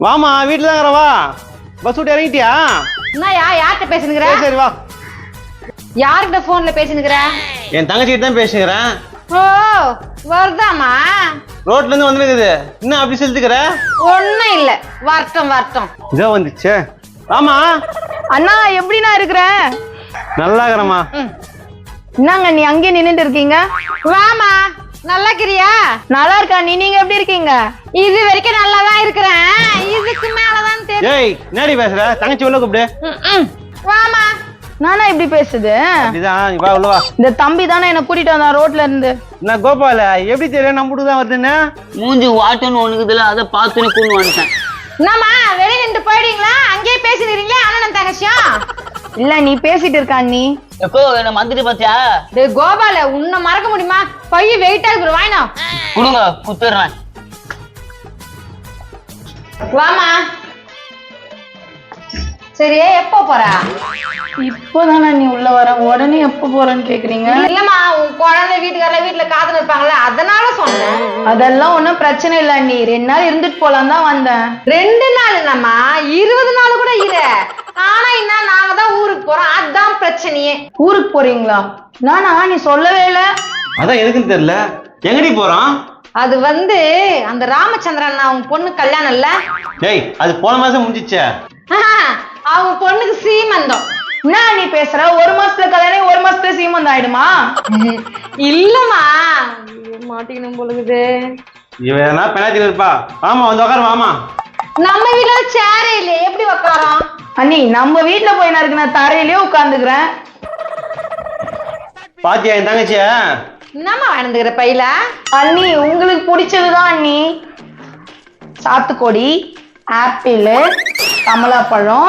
வாமா வீட்டில் தான் வா. பஸ் விட்டு இறங்கிட்டியா? என்னயா யார்கிட்ட பேசுனுங்கிற சரி சரி வா. யார்கிட்ட போன்ல பேசுனுங்கிற என் தங்கச்சிக்கிட்ட தான் பேசுகிறேன் ஓ வருதாமா ரோட்ல இருந்து வந்துருக்குது இன்னும் அப்படி செலுத்துக்கிற ஒண்ணும் இல்ல. வரட்டும் வரட்டும் இதோ வந்துச்சே. ஆமா அண்ணா எப்படிண்ணா இருக்கிற? நல்லா இருக்கிறம்மா என்னங்க நீ அங்கேயே நின்னுட்டு இருக்கீங்க? வாமா நல்லா இருக்கிறியா நல்லா இருக்கா நீ நீங்க எப்படி இருக்கீங்க? இது வரைக்கும் நல்லா தான் இருக்கிறேன். ஏய் என்னடி பேசுற? தங்கச்சி உள்ள கூப்பிடு. வாமா நானா இப்படி பேசுது? இதுதான் வா உள்ள வா. இந்த தம்பி தானே என்ன கூட்டிட்டு வந்தான் ரோட்ல இருந்து. நான் கோபால? எப்படி தெரியும் நம்ம தான் வருதுன்னு? மூஞ்சி வாட்டுன்னு ஒண்ணுக்குதுல அதை பார்த்துன்னு கூண்டு வந்துட்டேன். என்னம்மா வெளிய நின்று போயிடுங்களா அங்கேயே பேசிக்கிறீங்களா அண்ணன் தங்கச்சியும்? இல்ல நீ பேசிட்டு இருக்கா நீ. எப்போ என்ன மந்திரி பாத்தியா டேய் கோபால உன்னை மறக்க முடியுமா? பைய வெயிட்டா இருக்கு வாங்கினோ கொடுங்க குத்துறேன் வாமா சரி எப்போ போற? இப்போதானே நீ உள்ள வர. உடனே எப்ப போறேன்னு கேக்குறீங்க? இல்லம்மா உன் குழந்தை வீட்டுக்காரல வீட்டுல காத்துன்னு இருப்பாங்கல்ல அதனால சொன்னேன். அதெல்லாம் ஒண்ணும் பிரச்சனை இல்ல நீ ரெண்டு நாள் இருந்துட்டு போலாம் தான் வந்தேன். ரெண்டு நாள் என்னம்மா இருபது நாள் கூட இரு ஆனா என்ன நாங்க தான் ஊருக்கு போறோம். அதான் பிரச்சனையே. ஊருக்கு போறீங்களா? நானா நீ சொல்லவே இல்ல. அதான் எதுக்குன்னு தெரியல. எங்கடி போறோம் அது வந்து அந்த ராமச்சந்திரன் அவங்க பொண்ணு கல்யாணம் இல்ல ஏய் அது போன மாசம் முடிஞ்சிச்சே. அவங்க பொண்ணுக்கு சீமந்தம். என்ன நீ பேசுற? ஒரு மாசத்துல கல்யாணம் ஒரு மாசத்துல சீமந்தம் ஆயிடுமா? இல்லம்மா. மாட்டிக்கணும் பொழுது இவன் எதனா பெனாத்தில இருப்பா. ஆமா வந்து உட்காரு வாமா நம்ம வீட்டுல சேரே இல்லையே எப்படி உக்காரோம்? அண்ணி நம்ம வீட்ல போய் நான் இருக்கு நான் தரையிலேயே உட்காந்துக்கிறேன் பாத்தியா என் தங்கச்சிய? என்னம்மா வாழ்ந்துக்கிற பையில? அண்ணி உங்களுக்கு பிடிச்சதுதான் அண்ணி. சாத்துக்கொடி ஆப்பிள் கமலாப்பழம்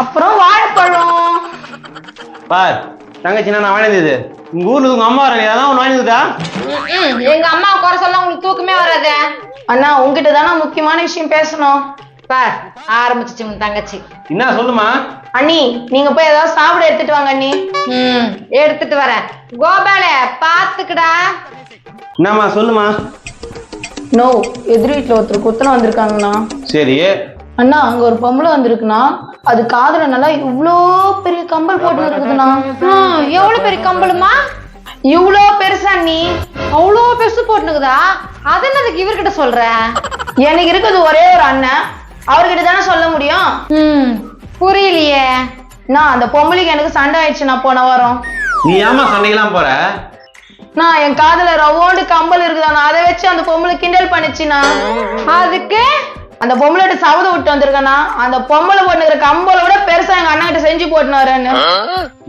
அப்புறம் வாழைப்பழம். பார் தங்கச்சி நான் வாங்கினது உங்க ஊர்ல உங்க அம்மா வர அதான் ஒன்று வாங்கினதா. எங்க அம்மா குறை சொல்ல உங்களுக்கு தூக்கமே வராது. அண்ணா உங்ககிட்ட தானே முக்கியமான விஷயம் பேசணும். பார் ஆரம்பிச்சிச்சு உன் தங்கச்சி. என்ன சொல்லுமா? அண்ணி நீங்க போய் ஏதாவது சாப்பிட எடுத்துட்டு வாங்க அண்ணி. ம் எடுத்துட்டு வரேன். கோபால பாத்துக்கடா. என்னம்மா சொல்லுமா? நோ எதிர் வீட்டுல ஒருத்தர் குத்தனை வந்திருக்காங்கண்ணா. சரி. அண்ணா அங்க ஒரு பொம்பளை வந்திருக்குண்ணா. அது காதுல நல்லா இவ்ளோ பெரிய கம்பல் போட்டு இருக்குதுண்ணா. ம், எவ்வளவு பெரிய கம்பளுமா இவ்ளோ பெருசா நீ? அவ்வளோ பெருசு போட்டுனுக்குதா அது என்னதுக்கு இவர்கிட்ட சொல்ற? எனக்கு இருக்குது ஒரே ஒரு அண்ணன். அவர்கிட்ட தானே சொல்ல முடியும்? ம் புரியலையே. நான் அந்த பொம்பளைக்கு எனக்கு சண்டை ஆயிடுச்சு. நான் போன வாரம். நீ ஏமா சண்டைக்கெல்லாம் போற? நான் என் காதுல ரவோண்டு கம்பல் இருக்குதாண்ணா. அதை வச்சு அந்த பொம்பளை கிண்டல் பண்ணுச்சுண்ணா. அதுக்கு? அந்த பொம்பளைகிட்ட சபதம் விட்டு வந்திருக்கேண்ணா அந்த பொம்பளை போட்டுக்கிற கம்பலை விட பெருசா எங்க அண்ணன் கிட்ட செஞ்சு போட்டுன்னு வரேன்னு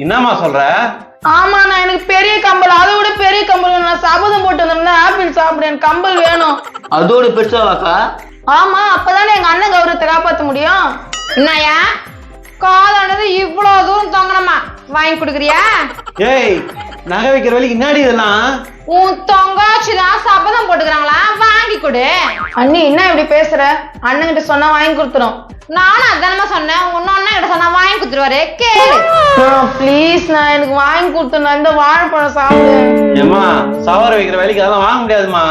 என்னம்மா சொல்ற? ஆமாண்ணா எனக்கு பெரிய கம்பல் அதை விட பெரிய கம்பல் நான் சபதம் போட்டு வந்திருந்தேன் ஆப்பிள் சாப்பிடு எனக்கு கம்பல் வேணும். அதோட பெருசாவாக்கா ஆமா அப்பதானே எங்க அண்ணன் கௌரவத்தை காப்பாத்த முடியும்? என்னயா காதானது இவ்வளவு தூரம் தொங்கணுமா? வாங்கி கொடுக்குறியா? ஏய் நகை வைக்கிற வழிக்கு இன்னாடி இதெல்லாம்? உன் தொங்காச்சி தான் சபதம் போட்டுக்கிறாங்களா? வாங்கி கொடு. அண்ணி என்ன இப்படி பேசுற? அண்ணன் கிட்ட சொன்னா வாங்கி கொடுத்துரும். நானும் அதானமா சொன்னேன். உன்னொன்னு கிட்ட சொன்னா வாங்கி கொடுத்துருவாரு. கேளு. ப்ளீஸ் நான் எனக்கு வாங்கி கொடுத்துருந்தா இந்த வாழைப்பழம் சாப்பிடு. ஏம்மா சவார வைக்கிற வேலைக்கு அதெல்லாம் வாங்க முடியாதுமா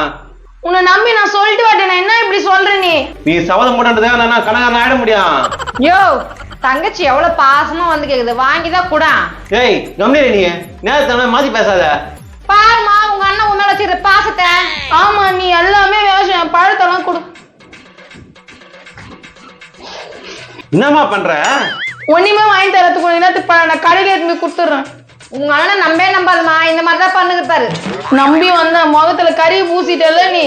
உன்னை நம்பி நான் சொல்லிட்டு வரட்டேன் என்ன இப்படி சொல்ற நீ? நீ சபதம் போட்டுறதே நான் கணக்காரன் ஆயிட முடியும்? யோ தங்கச்சி எவ்வளவு பாசமா வந்து கேக்குது. வாங்கி தான் கூட. ஏய் கம்மியா நீ. நேரத்தை மாத்தி பேசாத. பாருமா உங்க அண்ணன் உன் மேல வச்சிருக்க பாசத்தை. ஆமா நீ எல்லாமே என் பழத்தெல்லாம் கொடு. என்னம்மா பண்ற? ஒண்ணுமே வாங்கி தரத்துக்கு என்னத்துக்கு நான் கடையில எடுத்து போய் கொடுத்துட்றேன். உங்க அண்ணன் நம்பவே நம்பாதுமா இந்த மாதிரி தான் பண்ணுகிறாரு நம்பி வந்த முகத்துல கறி பூசிட்டல நீ.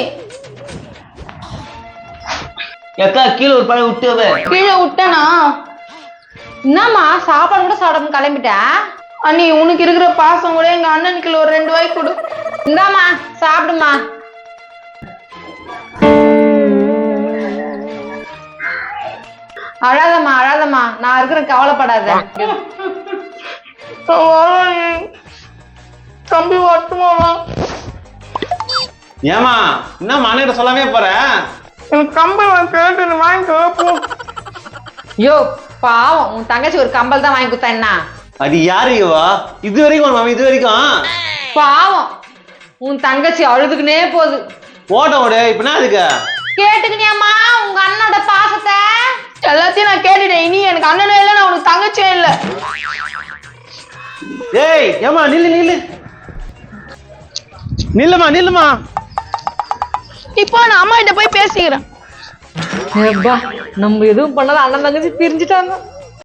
எக்கா கீழே ஒரு பழம் விட்டு. கீழே விட்டனா? என்னம்மா சாப்பாடு கூட சாப்பிடாம கிளம்பிட்டா? அண்ணி உனக்கு இருக்கிற பாசம் கூட எங்க அண்ணனுக்கு ஒரு ரெண்டு வாய் கொடு. இந்தாம்மா சாப்பிடுமா அழாதம்மா அழாதம்மா. நான் இருக்கிறேன் கவலைப்படாத. தம்பி வரட்டுமாவா ஏமா என்னம்மா அண்ணன் சொல்லாமே போற? எனக்கு கம்பி கேட்டு வாங்கிக்கோ போ யோ பாவம் உன் தங்கச்சி ஒரு கம்பல் தான் வாங்கி கொடுத்தா என்ன? அது யாரு இவா? இது வரைக்கும் மாமி இது வரைக்கும் பாவம். உன் தங்கச்சி அழுதுக்குனே போகுது. ஓட்ட ஓடு இப்ப என்ன அதுக்கு கேட்டுக்கினியாமா உங்க அண்ணனோட பாசத்தை? எல்லாத்தையும் நான் கேட்டுட்டேன். இனி எனக்கு அண்ணனும் இல்லை நான் உனக்கு தங்கச்சியும் இல்லை. ஏய் ஏமா நில்லு நில்லு. நில்லுமா நில்லுமா. இப்போ நான் அம்மா கிட்ட போய் பேசிக்கிறேன். நம்ம எதுவும் பண்ணாத அண்ணன் தங்கச்சி பிரிஞ்சுட்டாங்க.